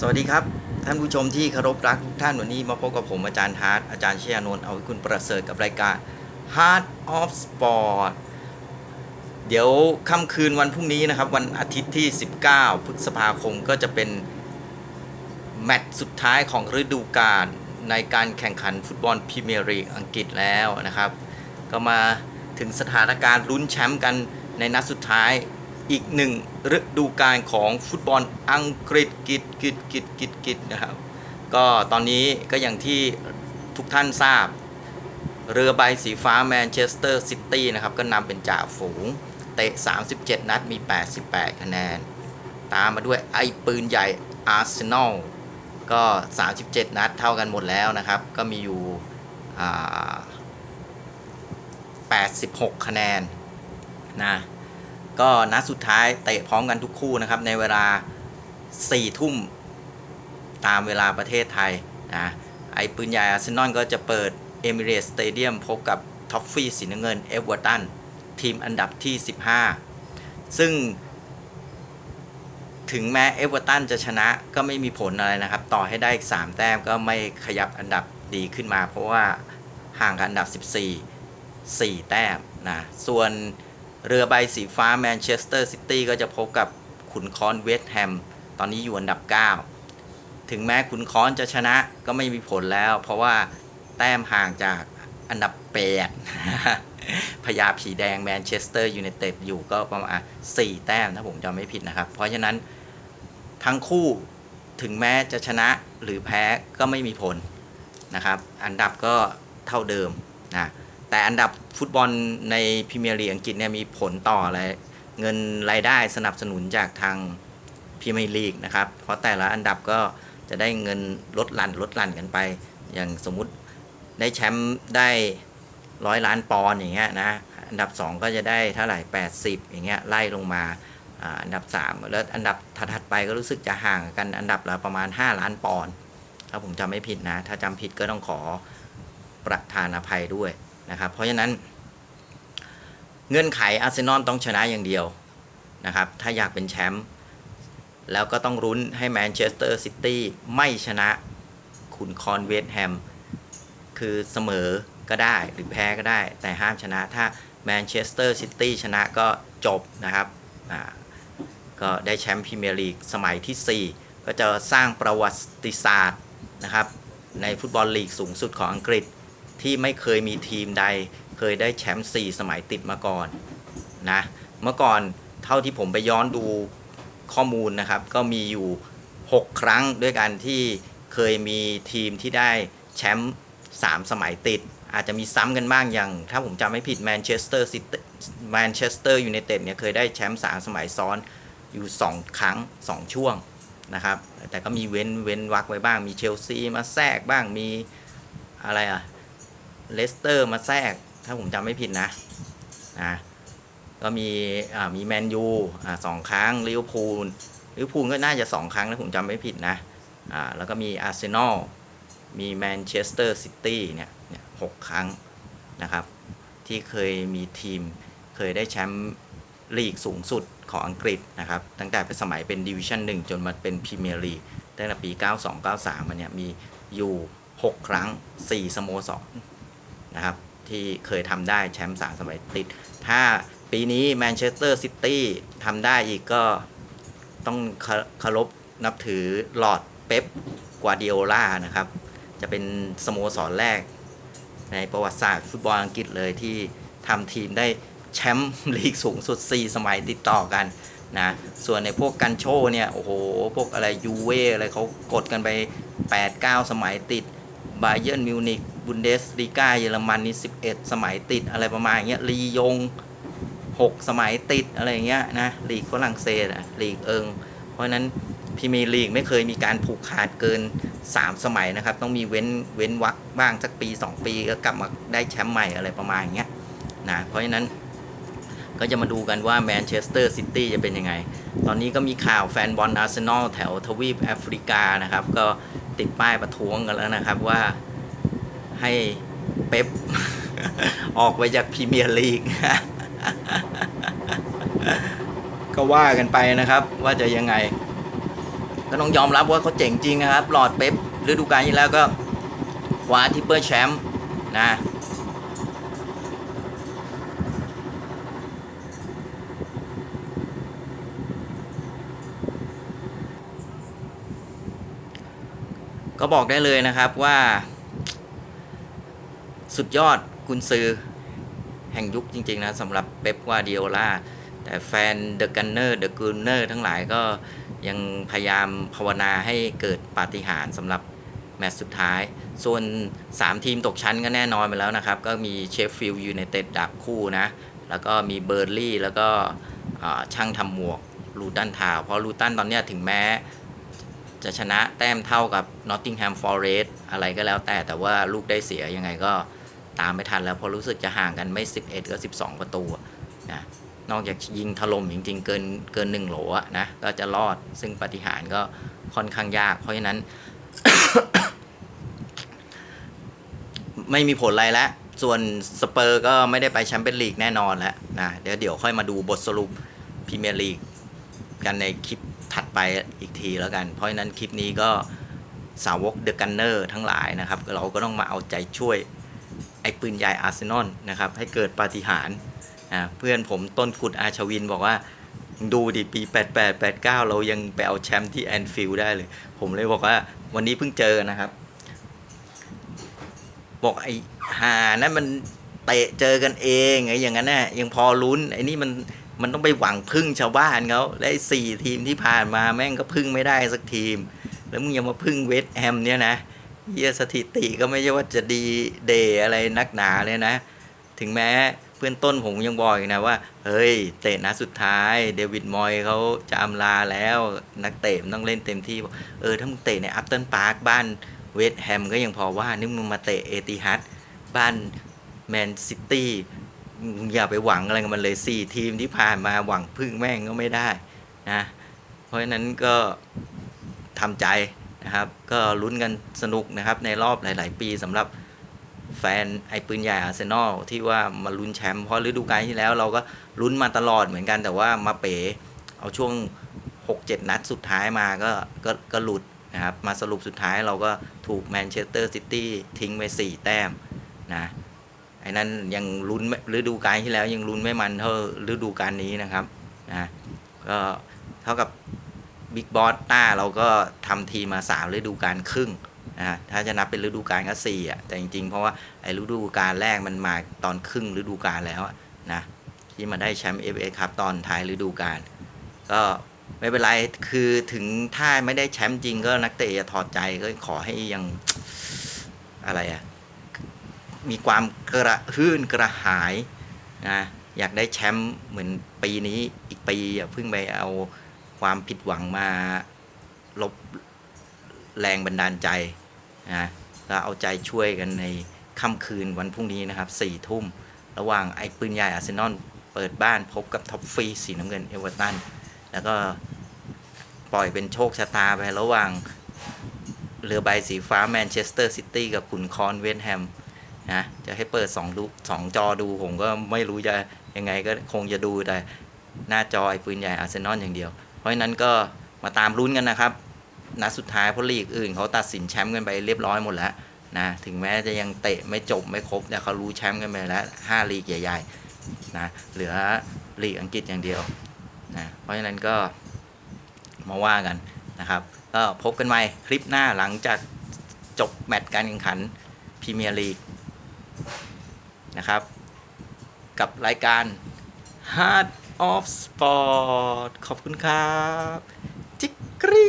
สวัสดีครับ ท่านผู้ชมที่เคารพรักทุกท่านวันนี้มาพบกับผมอาจารย์ฮาร์ดอาจารย์เชียนนท์เอาคุณประเสริฐกับรายการ Heart of Sport เดี๋ยวค่ำคืนวันพรุ่งนี้นะครับ วันอาทิตย์ที่ 19 พฤษภาคมก็จะเป็น แมตช์สุดท้ายของฤดูกาลในการแข่งขันฟุตบอลพรีเมียร์ลีกอังกฤษแล้วนะครับ ก็มาถึงสถานการณ์ลุ้นแชมป์กันในนัดสุดท้าย อีกหนึ่งฤดูกาลของฟุตบอลอังกฤษกิจกิจกิจกิจกิจนะครับ ก็ตอนนี้ก็อย่างที่ทุกท่านทราบ เรือใบสีฟ้าแมนเชสเตอร์ซิตี้นะครับ ก็นำเป็นจ่าฝูง เตะ 37 นัดมี 88 คะแนน ตามมาด้วยไอ้ปืนใหญ่อาร์เซนอลก็ 37 นัดเท่ากันหมดแล้วนะครับ ก็มีอยู่ 86 คะแนนนะ ก็นัดสุดท้ายเตะพร้อมกันทุกคู่นะครับ ในเวลา4ทุ่มตามเวลาประเทศไทยนะไอ้ปืนใหญ่อาร์เซนอลก็จะเปิดเอมิเรตสเตเดียมพบกับท็อฟฟี่สีน้ำเงินเอเวอร์ตันทีมอันดับที่ 15 ซึ่ง ถึงแม้เอเวอร์ตันจะชนะก็ไม่มีผลอะไรนะครับ ต่อให้ได้อีก 3 แต้มก็ไม่ขยับอันดับดีขึ้นมา เพราะว่าห่างกันอันดับ 14 4 แต้มนะ ส่วน เรือใบสีฟ้าแมนเชสเตอร์ซิตี้ก็จะพบกับขุนคอนเวสต์แฮม ตอนนี้อยู่อันดับ 9 ถึงแม้ขุนคอนจะชนะก็ไม่มีผลแล้ว เพราะว่าแต้มห่างจากอันดับ8พยาผีแดงแมนเชสเตอร์ยูไนเต็ดอยู่ก็ประมาณ 4 แต้มถ้าผมจำไม่ผิดนะครับ เพราะฉะนั้นทั้งคู่ถึงแม้จะชนะหรือแพ้ก็ไม่มีผลนะครับ อันดับก็เท่าเดิมนะ แต่อันดับฟุตบอลในพรีเมียร์ลีกอังกฤษเนี่ยมีผลต่ออะไรเงินรายได้สนับสนุนจากทางพรีเมียร์ลีกนะครับ เพราะแต่ละอันดับก็จะได้เงินลดหลั่นลดหลั่นกันไป อย่างสมมุติได้แชมป์ได้ร้อยล้านปอนด์อย่างเงี้ยนะ อันดับ 2 ก็จะได้เท่าไหร่ 80 อย่างเงี้ยไล่ลงมาอันดับ 3 แล้วอันดับถัดไปก็รู้สึกจะห่างกันอันดับละประมาณ 5 ล้านปอนด์ถ้าผมจำไม่ผิดนะ ถ้าจำผิดก็ต้องขอประธานอภัยด้วย นะครับ เพราะฉะนั้น เงื่อนไขอาร์เซนอลต้องชนะอย่างเดียวนะครับ ถ้าอยากเป็นแชมป์แล้วก็ต้องรุ้นให้แมนเชสเตอร์ซิตี้ไม่ชนะขุนคอนเวสต์แฮมคือเสมอก็ได้หรือแพ้ก็ได้ แต่ห้ามชนะถ้าแมนเชสเตอร์ซิตี้ชนะก็จบนะครับก็ได้แชมป์พรีเมียร์ลีกสมัยทีสี่4 ก็จะสร้างประวัติศาสตร์นะครับในฟุตบอลลีกสูงสุดของอังกฤษ ที่ไม่เคยมีทีมใด เคยได้แชมป์4สมัยติดมาก่อนนะเมื่อก่อนเท่าที่ผมไปย้อนดูข้อมูลนะครับ ก็มีอยู่ 6 ครั้งด้วยกันที่เคยมีทีมที่ได้แชมป์3สมัยติด อาจจะมีซ้ำกันบ้างอย่าง ถ้าผมจำไม่ผิดแมนเชสเตอร์ซิตี้แมนเชสเตอร์ยูไนเต็ดเนี่ยเคยได้แชมป์3สมัยซ้อนอยู่ 2 ครั้ง 2 ช่วงนะครับ แต่ก็มีเว้นเว้นวักไว้บ้างมีเชลซีมาแทรกบ้างมีอะไรอะ เลสเตอร์มาแทรก ถ้าผมจำไม่ผิดนะนะก็มีอ่ามีแมนยูอ่าสองครั้งลิเวอร์พูลลิเวอร์พูลก็น่าจะสองครั้งถ้าผมจำไม่ผิดนะอ่าแล้วก็มีอาร์เซนอลมีแมนเชสเตอร์ซิตี้เนี่ยเนี่ยหกครั้งนะครับ ที่เคยมีทีมเคยได้แชมป์ลีกสูงสุดของอังกฤษนะครับ ตั้งแต่เป็นสมัยเป็นดิวิชั่น1จนมาเป็นพรีเมียร์ลีกตั้งแต่ปี 92-93 มันเนี่ยมีอยู่ 6 ครั้ง 4 สโมสร นะครับ ที่เคยทำได้แชมป์สามสมัยติด ถ้าปีนี้แมนเชสเตอร์ซิตี้ทำได้อีกก็ต้องเคารพนับถือหลอดเป๊ปกวาดิโอลานะครับ จะเป็นสโมสรแรก ในประวัติศาสตร์ฟุตบอลอังกฤษเลยที่ทำทีมได้แชมป์ลีกสูงสุด 4 สมัยติดต่อกันนะ ส่วนในพวกกันโชเนี่ย โอ้โห พวกอะไรยูเว่อะไรเขากดกันไป 8-9 สมัยติดบาเยิร์นมิวนิก บุนเดสลีกาเยอรมันนี่11 สมัยติดอะไรประมาณเงี้ยลียง 6 สมัยติดอะไรเงี้ยนะลีกฝรั่งเศสอะลีกเอิง เพราะนั้นพรีเมียร์ลีกไม่เคยมีการผูกขาดเกิน 3 สมัยนะครับ ต้องมีเว้นเว้นวักบ้างสักปี 2 ปีก็กลับมาได้แชมป์ใหม่อะไรประมาณเงี้ยนะเพราะฉะนั้นก็จะมาดูกันว่าแมนเชสเตอร์ซิตี้จะเป็นยังไง ตอนนี้ก็มีข่าวแฟนบอลอาร์เซนอลแถวทวีปแอฟริกานะครับ ก็ติดป้ายประท้วงกันแล้วนะครับว่า ให้เป๊ปออกไปจากพรีเมียร์ลีก ก็ว่ากันไปนะครับ ว่าจะยังไง ก็ต้องยอมรับว่าเขาเจ๋งจริงนะครับ หลอดเป๊ปฤดูกาลที่แล้วก็คว้าทิปเปอร์แชมป์นะก็บอกได้เลยนะครับว่า สุดยอดกุนซือแห่งยุคจริง ๆ นะสำหรับเป๊ปกวาดิโอลาแต่แฟนเดอะกันเนอร์เดอะกูนเนอร์ทั้งหลายก็ยังพยายามภาวนาให้เกิดปาฏิหาริย์สำหรับแมตช์สุดท้าย ส่วน 3 ทีมตกชั้นก็แน่นอนไปแล้วนะครับ ก็มีเชฟฟิลด์ยูไนเต็ดดับคู่นะ แล้วก็มีเบอร์ลี่ แล้วก็ช่างทำหมวกลูตันทาวเพราะลูตันตอนนี้ถึงแม้ จะชนะแต้มเท่ากับ Nottingham Forest อะไรก็แล้วแต่แต่ว่าลูกได้เสียยังไงก็ ตามไม่ทันแล้วเพราะรู้สึกจะห่างกันไม่ 11 ก็ 12 ประตูนะนอกจากยิงถล่มจริง ๆ เกินเกิน1โหลนะก็จะรอดซึ่งปฏิหารก็ค่อนข้างยาก เพราะฉะนั้น ไม่มีผลอะไรแล้วส่วนสเปอร์ก็ไม่ได้ไปแชมเปี้ยนลีกแน่นอนแล้วนะเดี๋ยวเดี๋ยวค่อยมาดูบทสรุปพรีเมียร์ลีกกันในคลิปถัดไปอีกทีแล้วกัน เพราะฉะนั้นคลิปนี้ก็สาวกเดอะกันเนอร์ทั้งหลายนะครับ เราก็ต้องมาเอาใจช่วย อ้ปืนใหญ่อาร์เซนอลนะครับให้เกิดปาฏิหาริย์เพื่อนผมต้นกุดอาชวินบอกว่าดูดิปี 88 89 เรายังไปเอาแชมป์ที่แอนฟิลด์ได้เลย ผมเลยบอกว่าวันนี้เพิ่งเจอนะครับ บอกไอ้หานั่นมันเตะเจอกันเองไอ้อย่างนั้นน่ะยังพอลุ้นไอ้นี่มันมันต้องไปหวังพึ่งชาวบ้านเขาและสี่ทีมที่ผ่านมาแม่งก็พึ่งไม่ได้สักทีม แล้วมึงยังมาพึ่งเวสต์แฮมเนี่ยนะ เฮียสถิติก็ไม่ใช่ว่าจะดีเดย์อะไรนักหนาเลยนะ ถึงแม้เพื่อนต้นผมยังบอกอีกนะว่า เฮ้ย เตะนัดสุดท้าย เดวิดมอยเขาจะอำลาแล้ว นักเตะต้องเล่นเต็มที่บอกเออ ถ้ามึงเตะในอัปตันพาร์คบ้านเวสต์แฮมก็ยังพอว่า นี่มึงมาเตะเอติฮัดบ้านแมนซิตี้มึงอย่าไปหวังอะไรกับมันเลยสี่ทีมที่ผ่านมาหวังพึ่งแม่งก็ไม่ได้นะ เพราะฉะนั้นก็ทำใจ นะครับ ก็ลุ้นกันสนุกนะครับในรอบหลาย ๆ ปีสำหรับแฟนไอ้ปืนใหญ่อาร์เซนอลที่ว่ามาลุ้นแชมป์เพราะฤดูกาลที่แล้วเราก็ลุ้นมาตลอดเหมือนกันแต่ว่ามาเป๋เอาช่วง 6-7 นัดสุดท้ายมาก็ก็ก็หลุดนะครับ มาสรุปสุดท้ายเราก็ถูกแมนเชสเตอร์ซิตี้ทิ้งไป 4 แต้มนะไอ้นั้นยังลุ้นฤดูกาลที่แล้วยังลุ้นไม่มันเท่าฤดูกาลนี้นะครับนะก็เท่ากับ บิ๊กบอสต้าเราก็ทำทีมมา 3 ฤดูกาลครึ่งนะถ้าจะนับเป็นฤดูกาลก็สี่อะแต่จริงๆ เพราะว่าไอ้ฤดูกาลแรกมันมาตอนครึ่งฤดูกาลแล้วนะที่มาได้แชมป์เอฟเอครับตอนท้ายฤดูกาลก็ไม่เป็นไร คือถึงถ้าไม่ได้แชมป์จริงก็นักเตะอย่าถอดใจก็ขอให้ยังอะไรอะมีความกระหื่นกระหายนะอยากได้แชมป์เหมือนปีนี้อีกปีอย่าเพิ่งไปเอา ความผิดหวังมาลบแรงบันดาลใจนะก็เอาใจช่วยกันในค่ำคืนวันพรุ่งนี้นะครับสี่ทุ่ม ระหว่างไอ้ปืนใหญ่อาร์เซนอลเปิดบ้านพบกับท็อปฟรีสีน้ำเงินเอเวอร์ตัน แล้วก็ปล่อยเป็นโชคชะตาไประหว่างเรือใบสีฟ้าแมนเชสเตอร์ซิตี้กับขุนคอนเวสต์แฮมนะจะให้เปิดสองดูสองจอดูผมก็ไม่รู้จะยังไงก็คงจะดูแต่หน้าจอไอ้ปืนใหญ่อาร์เซนอลอย่างเดียว ราะฉะนั้นก็มาตามลุ้นกันนะครับนัดสุดท้ายเพราะลีกอื่นเขาตัดสินแชมป์กันไปเรียบร้อยหมดแล้วนะถึงแม้จะยังเตะไม่จบไม่ครบแต่เขารู้แชมป์กันไปแล้วห้าลีกใหญ่ๆนะเหลือลีกอังกฤษอย่างเดียวนะเพราะฉะนั้นก็มาว่ากันนะครับก็พบกันใหม่คลิปหน้าหลังจากจบแมตช์การแข่งขันพรีเมียร์ลีกนะครับ กับรายการ Heart of Sport ขอบคุณครับ จิกกรี